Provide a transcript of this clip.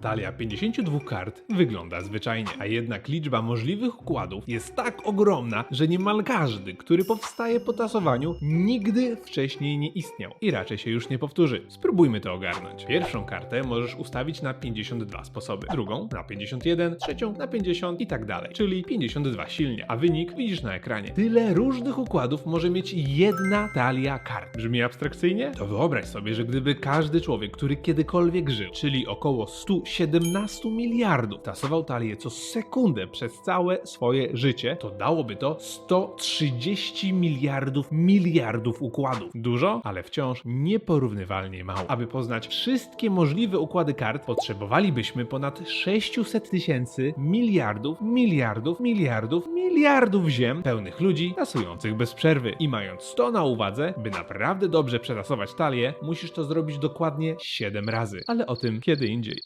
Talia 52 kart wygląda zwyczajnie, a jednak liczba możliwych układów jest tak ogromna, że niemal każdy, który powstaje po tasowaniu, nigdy wcześniej nie istniał i raczej się już nie powtórzy. Spróbujmy to ogarnąć. Pierwszą kartę możesz ustawić na 52 sposoby, drugą na 51, trzecią na 50 i tak dalej, czyli 52 silnie, a wynik widzisz na ekranie. Tyle różnych układów może mieć jedna talia kart. Brzmi abstrakcyjnie? To wyobraź sobie, że gdyby każdy człowiek, który kiedykolwiek żył, czyli około 117 miliardów, tasował talię co sekundę przez całe swoje życie, to dałoby to 130 miliardów miliardów układów. Dużo, ale wciąż nieporównywalnie mało. Aby poznać wszystkie możliwe układy kart, potrzebowalibyśmy ponad 600 tysięcy miliardów, miliardów, miliardów, miliardów ziem pełnych ludzi tasujących bez przerwy. I mając to na uwadze, by naprawdę dobrze przetasować talię, musisz to zrobić dokładnie 7 razy. Ale o tym kiedy indziej.